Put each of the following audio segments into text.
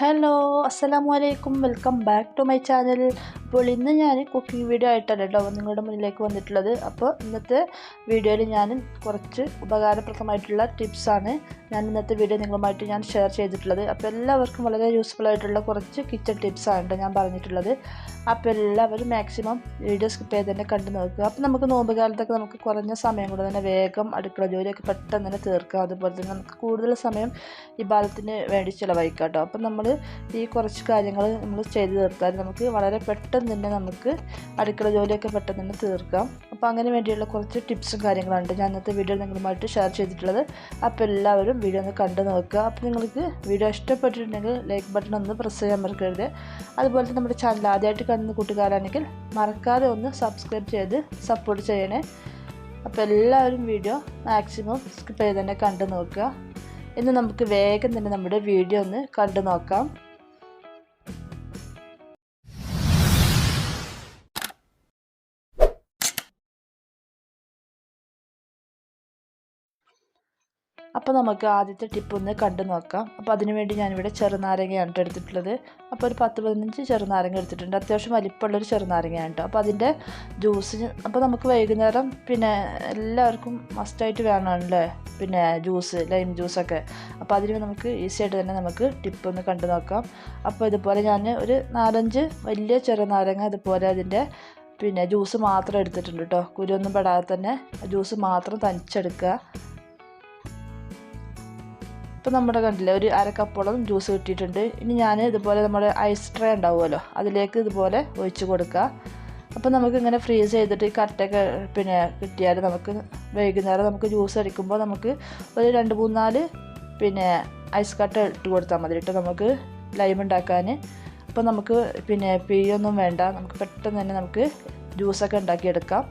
hello assalamu alaikum welcome back to my channel. അപ്പോൾ ഇന്ന് ഞാൻ കുക്കിംഗ് വീഡിയോ ആയിട്ടല്ല കേട്ടോ നിങ്ങളുടെ മുന്നിലേക്ക് വന്നിട്ടുള്ളത്. അപ്പോൾ ഇന്നത്തെ വീഡിയോയിൽ ഞാൻ കുറച്ച് ഉപകാരപ്രദമായിട്ടുള്ള ടിപ്സാണ് ഞാൻ ഇന്നത്തെ വീഡിയോ നിങ്ങളുമായിട്ട് ഞാൻ ഷെയർ ചെയ്തിട്ടുള്ളത്. അപ്പോൾ എല്ലാവർക്കും വളരെ യൂസ്ഫുൾ ആയിട്ടുള്ള കുറച്ച് കിച്ചൺ ടിപ്സാണ് കേട്ടോ ഞാൻ പറഞ്ഞിട്ടുള്ളത്. അപ്പോൾ എല്ലാവരും മാക്സിമം വീഡിയോ സ്കിപ്പ് ചെയ്ത് തന്നെ കണ്ടു നോക്കുക. അപ്പോൾ നമുക്ക് നോമ്പ് കാലത്തൊക്കെ നമുക്ക് കുറഞ്ഞ സമയം കൊണ്ട് തന്നെ വേഗം അടുക്കള ജോലിയൊക്കെ പെട്ടെന്ന് തന്നെ തീർക്കാം. അതുപോലെ തന്നെ നമുക്ക് കൂടുതൽ സമയം ഈ ബാലത്തിന് വേണ്ടി ചിലവഴിക്കാം കേട്ടോ. അപ്പം നമ്മൾ ഈ കുറച്ച് കാര്യങ്ങൾ നമ്മൾ ചെയ്ത് തീർത്താൽ നമുക്ക് വളരെ പെട്ടെന്ന് തന്നെ നമുക്ക് അടുക്കള ജോലിയൊക്കെ പെട്ടെന്ന് തന്നെ തീർക്കാം. അപ്പോൾ അങ്ങനെ വേണ്ടിയുള്ള കുറച്ച് ടിപ്സും കാര്യങ്ങളുണ്ട്. ഞാൻ ഇന്നത്തെ വീഡിയോ നിങ്ങളുമായിട്ട് ഷെയർ ചെയ്തിട്ടുള്ളത്. അപ്പോൾ എല്ലാവരും വീഡിയോ ഒന്ന് കണ്ടു നോക്കുക. അപ്പോൾ നിങ്ങൾക്ക് വീഡിയോ ഇഷ്ടപ്പെട്ടിട്ടുണ്ടെങ്കിൽ ലൈക്ക് ബട്ടൺ ഒന്ന് പ്രസ് ചെയ്യാൻ മറക്കരുത്. അതുപോലെ തന്നെ നമ്മുടെ ചാനൽ ആദ്യമായിട്ട് കാണുന്ന കൂട്ടുകാരാണെങ്കിൽ മറക്കാതെ ഒന്ന് സബ്സ്ക്രൈബ് ചെയ്ത് സപ്പോർട്ട് ചെയ്യണേ. അപ്പോൾ എല്ലാവരും വീഡിയോ മാക്സിമം സ്കിപ്പ് ചെയ്ത് തന്നെ കണ്ടു നോക്കുക. ഇന്ന് നമുക്ക് വേഗം തന്നെ നമ്മുടെ വീഡിയോ ഒന്ന് കണ്ടു നോക്കാം. അപ്പോൾ നമുക്ക് ആദ്യത്തെ ടിപ്പ് ഒന്ന് കണ്ടു നോക്കാം. അപ്പോൾ അതിനുവേണ്ടി ഞാനിവിടെ ചെറുനാരങ്ങയാണ് കേട്ടോ എടുത്തിട്ടുള്ളത്. അപ്പോൾ ഒരു പത്ത് പതിനഞ്ച് ചെറുനാരങ്ങ എടുത്തിട്ടുണ്ട്. അത്യാവശ്യം വലിപ്പമുള്ളൊരു ചെറുനാരങ്ങയാണ് കേട്ടോ. അപ്പോൾ അതിന്റെ ജ്യൂസ് അപ്പോൾ നമുക്ക് വൈകുന്നേരം പിന്നെ എല്ലാവർക്കും മസ്റ്റായിട്ട് വേണമല്ലേ? പിന്നെ ജ്യൂസ് ലൈം ജ്യൂസൊക്കെ. അപ്പോൾ അതിന് നമുക്ക് ഈസി ആയിട്ട് തന്നെ നമുക്ക് ടിപ്പ് ഒന്ന് കണ്ടു നോക്കാം. അപ്പോൾ ഇതുപോലെ ഞാൻ ഒരു നാലഞ്ച് വലിയ ചെറുനാരങ്ങ ഇതുപോലെ അതിന്റെ പിന്നെ ജ്യൂസ് മാത്രം എടുത്തിട്ടുണ്ട് കേട്ടോ. കുരുവൊന്നും പെടാതെ തന്നെ ജ്യൂസ് മാത്രം തനിച്ചെടുക്കുക. ഇപ്പം നമ്മുടെ കണ്ടില്ലേ ഒരു അര കപ്പോളം ജ്യൂസ് കിട്ടിയിട്ടുണ്ട്. ഇനി ഞാൻ ഇതുപോലെ നമ്മുടെ ഐസ് ട്രേ ഉണ്ടാവുമല്ലോ അതിലേക്ക് ഇതുപോലെ ഒഴിച്ച് കൊടുക്കുക. അപ്പോൾ നമുക്ക് ഇങ്ങനെ ഫ്രീസ് ചെയ്തിട്ട് കട്ടൊക്കെ പിന്നെ കിട്ടിയാൽ നമുക്ക് വൈകുന്നേരം നമുക്ക് ജ്യൂസ് അടിക്കുമ്പോൾ നമുക്ക് ഒരു രണ്ട് മൂന്നാൽ പിന്നെ ഐസ് കട്ട ഇട്ട് കൊടുത്താൽ മതി ഇട്ട് നമുക്ക് ലൈം ഉണ്ടാക്കാൻ. അപ്പോൾ നമുക്ക് പിന്നെ പിയൊന്നും വേണ്ട നമുക്ക് പെട്ടെന്ന് തന്നെ നമുക്ക് ജ്യൂസൊക്കെ ഉണ്ടാക്കിയെടുക്കാം.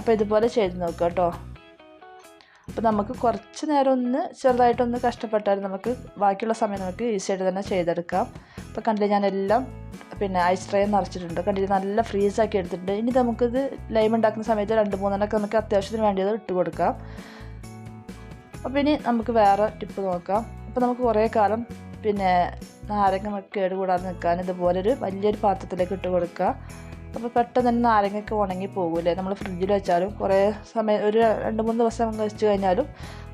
അപ്പോൾ ഇതുപോലെ ചെയ്ത് നോക്കാം കേട്ടോ. അപ്പോൾ നമുക്ക് കുറച്ച് നേരം ഒന്ന് ചെറുതായിട്ടൊന്ന് കഷ്ടപ്പെട്ടാൽ നമുക്ക് ബാക്കിയുള്ള സമയം നമുക്ക് ഈസി ആയിട്ട് തന്നെ ചെയ്തെടുക്കാം. അപ്പോൾ കണ്ടില്ലേ ഞാനെല്ലാം പിന്നെ ഐസ് ട്രേ നിറച്ചിട്ടുണ്ട്. കണ്ടില്ലേ നല്ല ഫ്രീസാക്കി എടുത്തിട്ടുണ്ട്. ഇനി നമുക്കിത് ലൈം ഉണ്ടാക്കുന്ന സമയത്ത് രണ്ട് മൂന്നെണ്ണമൊക്കെ നമുക്ക് അത്യാവശ്യത്തിന് വേണ്ടിയത് ഇട്ട് കൊടുക്കാം. അപ്പോൾ ഇനി നമുക്ക് വേറെ ടിപ്പ് നോക്കാം. അപ്പോൾ നമുക്ക് കുറേ കാലം പിന്നെ നാരങ്ങ കേടുകൂടാതെ നിൽക്കാൻ ഇതുപോലൊരു വലിയൊരു പാത്രത്തിലേക്ക് ഇട്ട് കൊടുക്കുക അപ്പോൾ പെട്ടെന്ന് തന്നെ നാരങ്ങയ്ക്ക് ഉണങ്ങി പോകില്ലേ? നമ്മൾ ഫ്രിഡ്ജിൽ വെച്ചാലും കുറേ സമയം ഒരു രണ്ട് മൂന്ന് ദിവസം വെച്ച് കഴിഞ്ഞാലും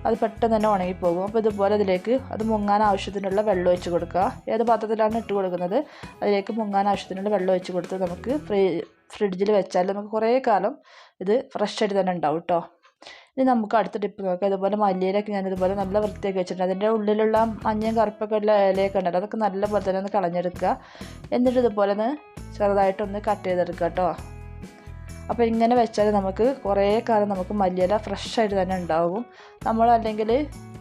അത് പെട്ടെന്ന് തന്നെ ഉണങ്ങിപ്പോകും അപ്പോൾ ഇതുപോലെ അതിലേക്ക് അത് മുങ്ങാൻ ആവശ്യത്തിനുള്ള വെള്ളം ഒഴിച്ച് കൊടുക്കുക. ഏത് പാത്രത്തിലാണ് ഇട്ട് കൊടുക്കുന്നത്? അതിലേക്ക് മുങ്ങാൻ ആവശ്യത്തിനുള്ള വെള്ളം ഒഴിച്ച് കൊടുത്ത് നമുക്ക് ഫ്രീ ഫ്രിഡ്ജിൽ വെച്ചാൽ നമുക്ക് കുറേ കാലം ഇത് ഫ്രഷ് ആയിട്ട് തന്നെ ഉണ്ടാവും കേട്ടോ ഇനി നമുക്ക് അടുത്ത ടിപ്പ് നോക്കാം. അതുപോലെ മല്ലിയിലൊക്കെ ഞാൻ ഇതുപോലെ നല്ല വൃത്തിയൊക്കെ വെച്ചിട്ടുണ്ട്. അതിന്റെ ഉള്ളിലുള്ള മഞ്ഞയും കറുപ്പൊക്കെ ഉള്ള ഇലയൊക്കെ ഉണ്ടല്ലോ അതൊക്കെ നല്ല പോലെ തന്നെ ഒന്ന് കളഞ്ഞെടുക്കുക. എന്നിട്ട് ഇതുപോലെ ഒന്ന് ചെറുതായിട്ടൊന്ന് കട്ട് ചെയ്തെടുക്കുക കേട്ടോ അപ്പോൾ ഇങ്ങനെ വെച്ചാൽ നമുക്ക് കുറേ കാലം നമുക്ക് മല്ലിയില ഫ്രഷായിട്ട് തന്നെ ഉണ്ടാകും നമ്മൾ അല്ലെങ്കിൽ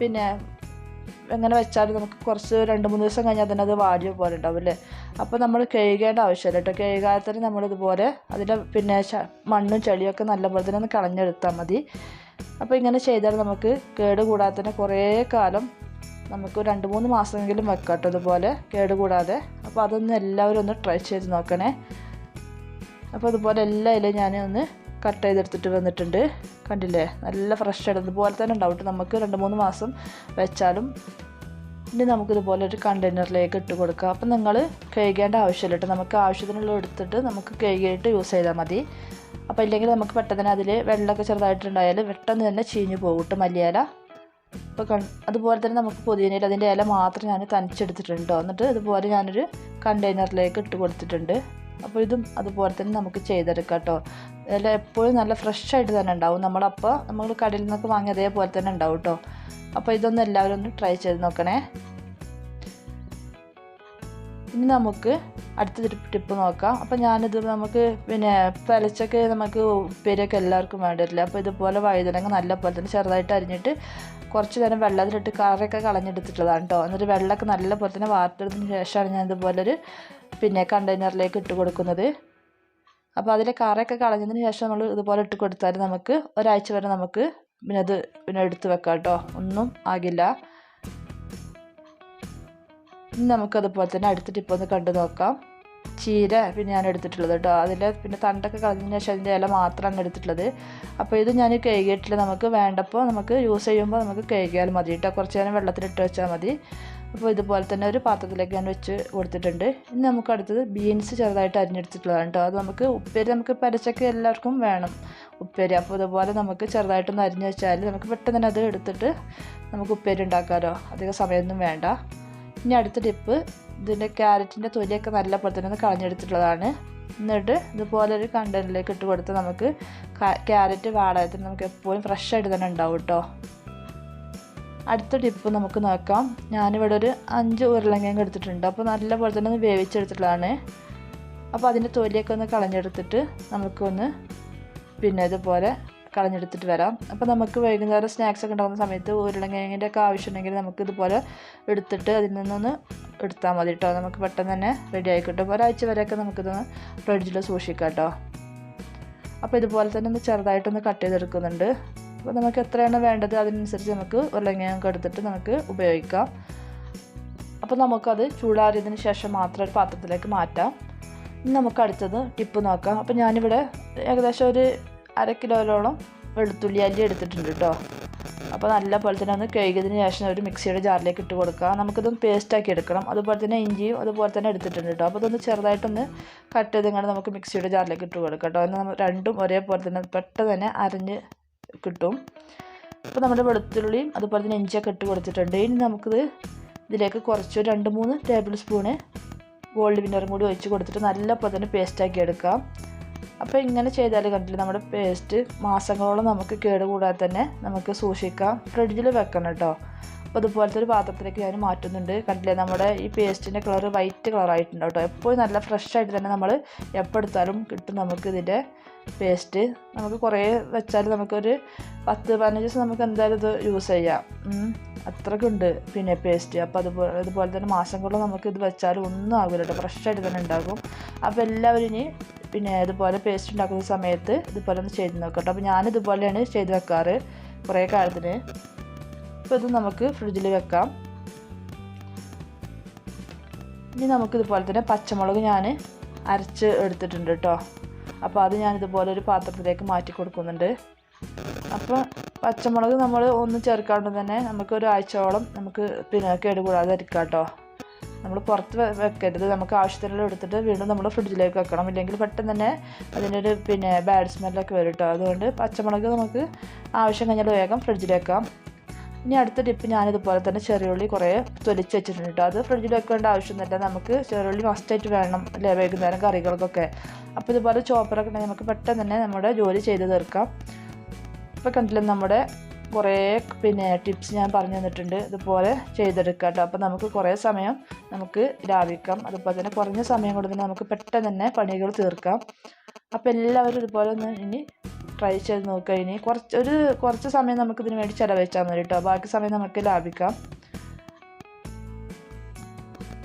പിന്നെ എങ്ങനെ വെച്ചാൽ നമുക്ക് കുറച്ച് രണ്ട് മൂന്ന് ദിവസം കഴിഞ്ഞാൽ തന്നെ അത് വാടിയ പോലെ ഉണ്ടാവും അല്ലേ? അപ്പോൾ നമ്മൾ കഴുകേണ്ട ആവശ്യമില്ല കേട്ടോ കഴുകാതെ തന്നെ നമ്മളിതുപോലെ അതിന്റെ പിന്നെ മണ്ണും ചെളിയൊക്കെ നല്ലപോലെ തന്നെ ഒന്ന് കളഞ്ഞെടുത്താൽ മതി. അപ്പോൾ ഇങ്ങനെ ചെയ്താൽ നമുക്ക് കേട് തന്നെ കുറേ കാലം നമുക്ക് രണ്ട് മൂന്ന് മാസമെങ്കിലും വെക്കാം കേട്ടോ ഇതുപോലെ കേട് കൂടാതെ അപ്പോൾ അതൊന്ന് എല്ലാവരും ഒന്ന് ട്രൈ ചെയ്ത് നോക്കണേ. അപ്പോൾ അതുപോലെ എല്ലാ ഇലയും ഞാൻ ഒന്ന് കട്ട് ചെയ്തെടുത്തിട്ട് വന്നിട്ടുണ്ട്. കണ്ടില്ലേ? നല്ല ഫ്രഷ് ആയിട്ട് ഇതുപോലെ തന്നെ ഉണ്ടാവും. നമുക്ക് രണ്ട് മൂന്ന് മാസം വെച്ചാലും ഇനി നമുക്കിതുപോലെ ഒരു കണ്ടെയ്നറിലേക്ക് ഇട്ട് കൊടുക്കുക അപ്പം നിങ്ങൾ കഴുകേണ്ട ആവശ്യമില്ല കേട്ടോ നമുക്ക് ആവശ്യത്തിനുള്ള എടുത്തിട്ട് നമുക്ക് കഴുകിയിട്ട് യൂസ് ചെയ്താൽ മതി. അപ്പോൾ ഇല്ലെങ്കിൽ നമുക്ക് പെട്ടെന്ന് അതിൽ വെള്ളമൊക്കെ ചെറുതായിട്ടുണ്ടായാൽ പെട്ടെന്ന് തന്നെ ചീഞ്ഞു പോകും കേട്ടോ മല്ലിയില. അപ്പോൾ അതുപോലെ തന്നെ നമുക്ക് പുതിയനയിൽ അതിന്റെ ഇല മാത്രം ഞാൻ തനിച്ചെടുത്തിട്ടുണ്ട് എന്നിട്ട് ഇതുപോലെ ഞാനൊരു കണ്ടെയ്നറിലേക്ക് ഇട്ട് കൊടുത്തിട്ടുണ്ട്. അപ്പോൾ ഇതും അതുപോലെ തന്നെ നമുക്ക് ചെയ്തെടുക്കാം കേട്ടോ ഇല എപ്പോഴും നല്ല ഫ്രഷ് ആയിട്ട് തന്നെ ഉണ്ടാവും. നമ്മളപ്പോൾ നമ്മൾ കടയിൽ നിന്നൊക്കെ വാങ്ങി അതേപോലെ തന്നെ ഉണ്ടാവും കേട്ടോ അപ്പോൾ ഇതൊന്ന് എല്ലാവരും ഒന്ന് ട്രൈ ചെയ്ത് നോക്കണേ. ഇനി നമുക്ക് അടുത്ത ടിപ്പ് നോക്കാം. അപ്പോൾ ഞാനിത് നമുക്ക് പിന്നെ പലച്ചൊക്കെ നമുക്ക് ഉപ്പേരിയൊക്കെ എല്ലാവർക്കും വേണ്ടിയിട്ടില്ല അപ്പോൾ ഇതുപോലെ വഴുതനങ്ങ നല്ല പോലെ തന്നെ ചെറുതായിട്ട് അരിഞ്ഞിട്ട് കുറച്ച് നേരം വെള്ളത്തിലിട്ട് കറിയൊക്കെ കളഞ്ഞെടുത്തിട്ടുള്ളതാണ് കേട്ടോ എന്നിട്ട് വെള്ളമൊക്കെ നല്ല പോലെ തന്നെ വാർത്തെടുത്തതിന് ശേഷമാണ് ഞാൻ ഇതുപോലൊരു പിന്നെ കണ്ടെയ്നറിലേക്ക് ഇട്ട് കൊടുക്കുന്നത്. അപ്പോൾ അതിലെ കറയൊക്കെ കളഞ്ഞതിന് ശേഷം നമ്മൾ ഇതുപോലെ ഇട്ട് കൊടുത്താൽ നമുക്ക് ഒരാഴ്ച വരെ നമുക്ക് പിന്നെ അത് പിന്നെ എടുത്ത് വെക്കാം കേട്ടോ ഒന്നും ആകില്ല. ഇനി നമുക്കതുപോലെ തന്നെ അടുത്ത ടിപ്പ് ഒന്ന് കണ്ടു നോക്കാം. ചീര പിന്നെ ഞാൻ എടുത്തിട്ടുള്ളത് കേട്ടോ. അതിന്റെ പിന്നെ തണ്ടൊക്കെ കളഞ്ഞതിന് ശേഷം അതിന്റെ ഇല മാത്രമാണ് എടുത്തിട്ടുള്ളത്. അപ്പോൾ ഇത് ഞാൻ കഴുകിയിട്ടില്ല. നമുക്ക് വേണ്ടപ്പോൾ നമുക്ക് യൂസ് ചെയ്യുമ്പോൾ നമുക്ക് കഴുകിയാൽ മതി കേട്ടോ. കുറച്ച് നേരം വെള്ളത്തിലിട്ട് വെച്ചാൽ മതി. അപ്പോൾ ഇതുപോലെ തന്നെ ഒരു പാത്രത്തിലേക്ക് ഞാൻ വെച്ച് കൊടുത്തിട്ടുണ്ട്. ഇനി നമുക്ക് അടുത്തത് ബീൻസ് ചെറുതായിട്ട് അരിഞ്ഞെടുത്തിട്ടുള്ളതാണ് കേട്ടോ. അത് നമുക്ക് ഉപ്പേരി നമുക്ക് പരച്ചൊക്കെ എല്ലാവർക്കും വേണം ഉപ്പേരി. അപ്പോൾ ഇതുപോലെ നമുക്ക് ചെറുതായിട്ടൊന്ന് അരിഞ്ഞ് വെച്ചാൽ നമുക്ക് പെട്ടെന്ന് തന്നെ അത് എടുത്തിട്ട് നമുക്ക് ഉപ്പേരി ഉണ്ടാക്കാമല്ലോ അധികം സമയമൊന്നും വേണ്ട. ഇനി അടുത്ത ടിപ്പ് ഇതിന്റെ ക്യാരറ്റിന്റെ തൊലിയൊക്കെ നല്ല പോലെ തന്നെ ഒന്ന് കളഞ്ഞെടുത്തിട്ടുള്ളതാണ്. എന്നിട്ട് ഇതുപോലെ ഒരു കണ്ടനിലേക്ക് ഇട്ട് കൊടുത്ത് നമുക്ക് ക്യാരറ്റ് വാടകത്തിന് നമുക്ക് എപ്പോഴും ഫ്രഷ് ആയിട്ട് തന്നെ ഉണ്ടാവും കേട്ടോ അടുത്ത ടിപ്പ് നമുക്ക് നോക്കാം. ഞാനിവിടെ ഒരു അഞ്ച് ഉരുളങ്കിഴങ്ങ് എടുത്തിട്ടുണ്ട്. അപ്പോൾ നല്ലപോലെ തന്നെ ഒന്ന് വേവിച്ചെടുത്തിട്ടുള്ളതാണ്. അപ്പോൾ അതിന്റെ തൊലിയൊക്കെ ഒന്ന് കളഞ്ഞെടുത്തിട്ട് നമുക്കൊന്ന് പിന്നെ ഇതുപോലെ കളഞ്ഞെടുത്തിട്ട് വരാം. അപ്പോൾ നമുക്ക് വൈകുന്നേരം സ്നാക്സ് ഒക്കെ ഉണ്ടാകുന്ന സമയത്ത് ഉരുളങ്കിഴങ്ങിന്റെ ഒക്കെ ആവശ്യമുണ്ടെങ്കിൽ നമുക്ക് ഇതുപോലെ എടുത്തിട്ട് അതിൽ നിന്നൊന്ന് എടുത്താൽ മതി കേട്ടോ നമുക്ക് പെട്ടെന്ന് തന്നെ റെഡി ആയിക്കിട്ടും ഒരാഴ്ച വരെയൊക്കെ നമുക്കിതൊന്ന് ഫ്രിഡ്ജിൽ സൂക്ഷിക്കാം കേട്ടോ അപ്പോൾ ഇതുപോലെ തന്നെ ഒന്ന് ചെറുതായിട്ടൊന്ന് കട്ട് ചെയ്തെടുക്കുന്നുണ്ട്. അപ്പോൾ നമുക്ക് എത്രയാണ് വേണ്ടത്? അതിനനുസരിച്ച് നമുക്ക് ഉരുളങ്കിഴങ്ങ് എടുത്തിട്ട് നമുക്ക് ഉപയോഗിക്കാം. അപ്പോൾ നമുക്കത് ചൂടാറിയതിന് ശേഷം മാത്രം ഒരു പാത്രത്തിലേക്ക് മാറ്റാം. നമുക്ക് അടുത്തത് ടിപ്പ് നോക്കാം. അപ്പോൾ ഞാനിവിടെ ഏകദേശം ഒരു അര കിലോയിലോളം വെളുത്തുള്ളി അല്ലി എടുത്തിട്ടുണ്ട് കേട്ടോ അപ്പോൾ നല്ല പോലെ തന്നെ ഒന്ന് കഴുകിയതിന് ശേഷം ഒരു മിക്സിയുടെ ജാറിലേക്ക് ഇട്ട് കൊടുക്കുക. നമുക്കിതൊന്ന് പേസ്റ്റാക്കി എടുക്കണം. അതുപോലെ തന്നെ ഇഞ്ചിയും അതുപോലെ തന്നെ എടുത്തിട്ടുണ്ട് കേട്ടോ അപ്പോൾ ഇതൊന്ന് ചെറുതായിട്ടൊന്ന് കട്ട് ചെയ്ത് ഇങ്ങനെ നമുക്ക് മിക്സിയുടെ ജാറിലേക്ക് ഇട്ട് കൊടുക്കാം കേട്ടോ എന്നാൽ രണ്ടും ഒരേപോലെ തന്നെ പെട്ടെന്ന് തന്നെ അരഞ്ഞ് കിട്ടും. അപ്പോൾ നമ്മുടെ വെളുത്തുള്ളിയും അതുപോലെ തന്നെ ഇഞ്ചിയൊക്കെ ഇട്ട് കൊടുത്തിട്ടുണ്ട്. ഇനി നമുക്കിത് ഇതിലേക്ക് കുറച്ച് രണ്ട് മൂന്ന് ടേബിൾ സ്പൂണ് ഗോൾഡ് വിന്നറും കൂടി ഒഴിച്ച് കൊടുത്തിട്ട് നല്ല പോലെ തന്നെ പേസ്റ്റാക്കി എടുക്കാം. അപ്പോൾ ഇങ്ങനെ ചെയ്താൽ കണ്ടില്ല നമ്മുടെ പേസ്റ്റ് മാസങ്ങളോളം നമുക്ക് കേടുകൂടാതെ തന്നെ നമുക്ക് സൂക്ഷിക്കാം. ഫ്രിഡ്ജിൽ വെക്കണം കേട്ടോ അപ്പോൾ അതുപോലത്തെ ഒരു പാത്രത്തിലേക്ക് ഞാൻ മാറ്റുന്നുണ്ട്. കണ്ടില്ലേ? നമ്മുടെ ഈ പേസ്റ്റിന്റെ കളർ വൈറ്റ് കളറായിട്ടുണ്ട് കേട്ടോ. എപ്പോഴും നല്ല ഫ്രഷ് ആയിട്ട് തന്നെ നമ്മൾ എപ്പോൾ എടുത്താലും കിട്ടും നമുക്ക് ഇതിന്റെ പേസ്റ്റ് നമുക്ക് കുറേ വെച്ചാൽ നമുക്കൊരു പത്ത് പതിനഞ്ച് ദിവസം നമുക്ക് എന്തായാലും ഇത് യൂസ് ചെയ്യാം. അത്രക്കുണ്ട് പിന്നെ പേസ്റ്റ് അപ്പോൾ അതുപോലെ അതുപോലെ തന്നെ മാസം കൊണ്ട് നമുക്ക് ഇത് വെച്ചാൽ ഒന്നും ആകില്ല കേട്ടോ. ഫ്രഷ് ആയിട്ട് തന്നെ ഉണ്ടാകും. അപ്പോൾ എല്ലാവരും ഇനി പിന്നെ ഇതുപോലെ പേസ്റ്റ് ഉണ്ടാക്കുന്ന സമയത്ത് ഇതുപോലെ ഒന്ന് ചെയ്ത് നോക്കട്ടോ അപ്പോൾ ഞാനിതുപോലെയാണ് ചെയ്ത് വെക്കാറ് കുറേ കാലത്തിന്. അപ്പോൾ ഇത് നമുക്ക് ഫ്രിഡ്ജിൽ വെക്കാം. ഇനി നമുക്കിതുപോലെ തന്നെ പച്ചമുളക് ഞാൻ അരച്ച് എടുത്തിട്ടുണ്ട് കേട്ടോ അപ്പോൾ അത് ഞാൻ ഇതുപോലെ ഒരു പാത്രത്തിലേക്ക് മാറ്റി കൊടുക്കുന്നുണ്ട്. അപ്പോൾ പച്ചമുളക് നമ്മൾ ഒന്നും ചേർക്കാണ്ട് തന്നെ നമുക്ക് ഒരാഴ്ചയോളം നമുക്ക് പിന്നെ കേടുകൂടാതെ ഇരിക്കാം കേട്ടോ നമ്മൾ പുറത്ത് വെക്കരുത്. നമുക്ക് ആവശ്യത്തിനുള്ള എടുത്തിട്ട് വീണ്ടും നമ്മൾ ഫ്രിഡ്ജിലേക്ക് വെക്കണം. ഇല്ലെങ്കിൽ പെട്ടെന്ന് തന്നെ അതിനൊരു പിന്നെ ബാഡ് സ്മെല്ലൊക്കെ വരും കേട്ടോ അതുകൊണ്ട് പച്ചമുളക് നമുക്ക് ആവശ്യം കഴിഞ്ഞാൽ വേഗം ഫ്രിഡ്ജിൽ വെക്കാം. ഇനി അടുത്ത ടിപ്പ് ഞാനിതുപോലെ തന്നെ ചെറിയുള്ളി കുറേ തൊലിച്ച് വെച്ചിട്ടുണ്ട് കേട്ടോ അത് ഫ്രിഡ്ജിൽ വെക്കേണ്ട ആവശ്യമൊന്നുമില്ല. നമുക്ക് ചെറിയുള്ളി മസ്റ്റായിട്ട് വേണം അല്ലേ വൈകുന്നേരം കറികൾക്കൊക്കെ. അപ്പോൾ ഇതുപോലെ ചോപ്പറൊക്കെ ഉണ്ടെങ്കിൽ നമുക്ക് പെട്ടെന്ന് തന്നെ നമ്മുടെ ജോലി ചെയ്ത് തീർക്കാം. ഇപ്പോൾ കണ്ടില്ലേ നമ്മുടെ കുറേ പിന്നെ ടിപ്സ് ഞാൻ പറഞ്ഞു തന്നിട്ടുണ്ട്. ഇതുപോലെ ചെയ്തെടുക്കാം കേട്ടോ അപ്പോൾ നമുക്ക് കുറേ സമയം നമുക്ക് ലാഭിക്കാം. അതുപോലെ തന്നെ കുറഞ്ഞ സമയം കൊണ്ട് തന്നെ നമുക്ക് പെട്ടെന്ന് തന്നെ പണികൾ തീർക്കാം. അപ്പോൾ എല്ലാവരും ഇതുപോലെ ഒന്ന് ഇനി ട്രൈ ചെയ്ത് നോക്കുക. ഇനി കുറച്ച് ഒരു കുറച്ച് സമയം നമുക്ക് ഇതിന് വേണ്ടി ചിലവഴിച്ചാൽ മതി കേട്ടോ. ബാക്കി സമയം നമുക്ക് ലാഭിക്കാം.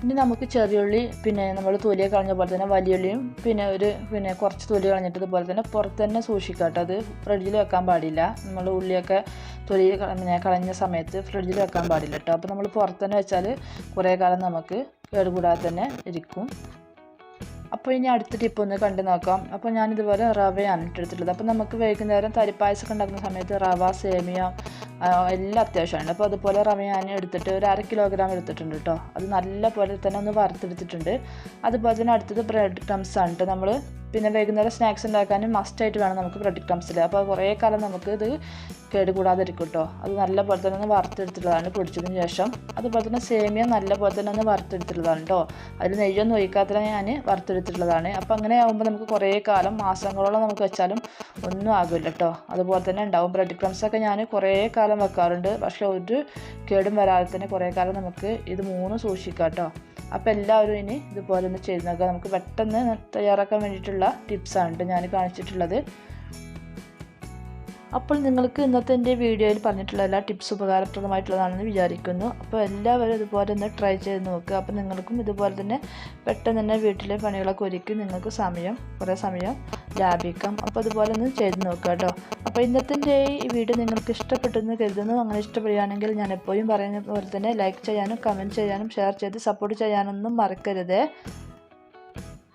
ഇനി നമുക്ക് ചെറിയുള്ളി പിന്നെ നമ്മൾ തൊലിയെ കളഞ്ഞ പോലെ തന്നെ വലിയുള്ളിയും പിന്നെ ഒരു പിന്നെ കുറച്ച് തൊലി കളഞ്ഞിട്ട് ഇതുപോലെ തന്നെ പുറത്ത് തന്നെ സൂക്ഷിക്കാം കേട്ടോ. അത് ഫ്രിഡ്ജിൽ വെക്കാൻ പാടില്ല. നമ്മൾ ഉള്ളിയൊക്കെ തൊലി പിന്നെ കളഞ്ഞ സമയത്ത് ഫ്രിഡ്ജിൽ വെക്കാൻ പാടില്ല കേട്ടോ. അപ്പോൾ നമ്മൾ പുറത്ത് തന്നെ വെച്ചാൽ കുറേ കാലം നമുക്ക് കേടുകൂടാതെ തന്നെ ഇരിക്കും. അപ്പോൾ ഇനി അടുത്ത ടിപ്പ് ഒന്ന് കണ്ടു നോക്കാം. അപ്പോൾ ഞാനിതുപോലെ റവയാണ് ഇട്ടെടുത്തിട്ടുള്ളത്. അപ്പോൾ നമുക്ക് വൈകുന്നേരം തരിപ്പായസമൊക്കെ ഉണ്ടാക്കുന്ന സമയത്ത് റവ സേമിയ എല്ലാം അത്യാവശ്യമാണ്. അപ്പോൾ അതുപോലെ റവ ഞാൻ എടുത്തിട്ട് ഒരു അര കിലോഗ്രാം എടുത്തിട്ടുണ്ട് കേട്ടോ അത് നല്ല പോലെ തന്നെ ഒന്ന് വറുത്തെടുത്തിട്ടുണ്ട്. അതുപോലെ തന്നെ അടുത്തത് ബ്രെഡ് ക്രംസ് ആണ് കേട്ടോ നമ്മൾ പിന്നെ വൈകുന്നേരം സ്നാക്സ് ഉണ്ടാക്കാനും മസ്റ്റായിട്ട് വേണം നമുക്ക് ബ്രെഡ് ക്രംസിൽ അപ്പോൾ കുറേ കാലം നമുക്ക് ഇത് കേട് ഇരിക്കും കേട്ടോ അത് നല്ല പോലെ തന്നെ ഒന്ന് വറുത്തെടുത്തിട്ടുള്ളതാണ് പൊടിച്ചതിന് ശേഷം. അതുപോലെ തന്നെ സേമിയ നല്ല പോലെ തന്നെ ഒന്ന് വറുത്തെടുത്തിട്ടുള്ളതാണ് കേട്ടോ അതിൽ നെയ്യൊന്നും ഒഴിക്കാത്ത ഞാൻ വറുത്തെടുത്തിട്ടുള്ളതാണ്. അപ്പോൾ അങ്ങനെ ആകുമ്പോൾ നമുക്ക് കുറേ കാലം മാസങ്ങളോളം നമുക്ക് വെച്ചാലും ഒന്നും ആകില്ല കേട്ടോ അതുപോലെ തന്നെ ഉണ്ടാവും ബ്രെഡ് ക്രംസ് ഒക്കെ ഞാൻ കുറേ കാലം വെക്കാറുണ്ട്. പക്ഷേ ഒരു കേടും വരാതെ തന്നെ കുറേ കാലം നമുക്ക് ഇത് മൂന്ന് സൂക്ഷിക്കാം കേട്ടോ അപ്പോൾ എല്ലാവരും ഇനി ഇതുപോലെ ഒന്ന് ചെയ്ത് നോക്കുക. നമുക്ക് പെട്ടെന്ന് തയ്യാറാക്കാൻ വേണ്ടിയിട്ടുള്ള ടിപ്സാണ് കേട്ടോ ഞാൻ കാണിച്ചിട്ടുള്ളത്. അപ്പോൾ നിങ്ങൾക്ക് ഇന്നത്തെ എന്റെ വീഡിയോയിൽ പറഞ്ഞിട്ടുള്ള എല്ലാ ടിപ്സ് ഉപകാരപ്രദമായിട്ടുള്ളതാണെന്ന് വിചാരിക്കുന്നു. അപ്പോൾ എല്ലാവരും ഇതുപോലെ ഒന്ന് ട്രൈ ചെയ്ത് നോക്കുക. അപ്പോൾ നിങ്ങൾക്കും ഇതുപോലെ തന്നെ പെട്ടെന്ന് തന്നെ വീട്ടിലെ പണികളൊക്കെ ഒരുക്കി നിങ്ങൾക്ക് സമയം കുറേ സമയം ലാഭിക്കാം. അപ്പോൾ അതുപോലെ ഒന്ന് ചെയ്ത് നോക്കുക കേട്ടോ. അപ്പോൾ ഇന്നത്തെ ഈ വീഡിയോ നിങ്ങൾക്ക് ഇഷ്ടപ്പെട്ടെന്ന് കരുതുന്നു. അങ്ങനെ ഇഷ്ടപ്പെടുകയാണെങ്കിൽ ഞാൻ എപ്പോഴും പറയുന്ന പോലെ തന്നെ ലൈക്ക് ചെയ്യാനും കമന്റ് ചെയ്യാനും ഷെയർ ചെയ്ത് സപ്പോർട്ട് ചെയ്യാനൊന്നും മറക്കരുത്.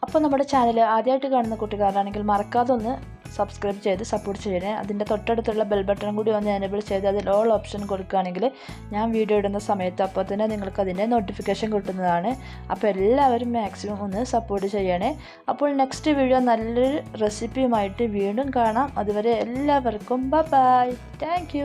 അപ്പോൾ നമ്മുടെ ചാനൽ ആദ്യമായിട്ട് കാണുന്ന കുട്ടികാരാണെങ്കിൽ മറക്കാതെ ഒന്ന് സബ്സ്ക്രൈബ് ചെയ്ത് സപ്പോർട്ട് ചെയ്യണേ. അതിന്റെ തൊട്ടടുത്തുള്ള ബെൽ ബട്ടൺ കൂടി ഒന്ന് എനേബിൾ ചെയ്ത് അതിൽ ഓൾ ഓപ്ഷൻ കൊടുക്കുകയാണെങ്കിൽ ഞാൻ വീഡിയോ ഇടുന്ന സമയത്ത് അപ്പോൾ തന്നെ നിങ്ങൾക്ക് അതിന്റെ നോട്ടിഫിക്കേഷൻ കിട്ടുന്നതാണ്. അപ്പോൾ എല്ലാവരും മാക്സിമം ഒന്ന് സപ്പോർട്ട് ചെയ്യണേ. അപ്പോൾ നെക്സ്റ്റ് വീഡിയോ നല്ലൊരു റെസിപ്പിയുമായിട്ട് വീണ്ടും കാണാം. അതുവരെ എല്ലാവർക്കും ബൈ താങ്ക്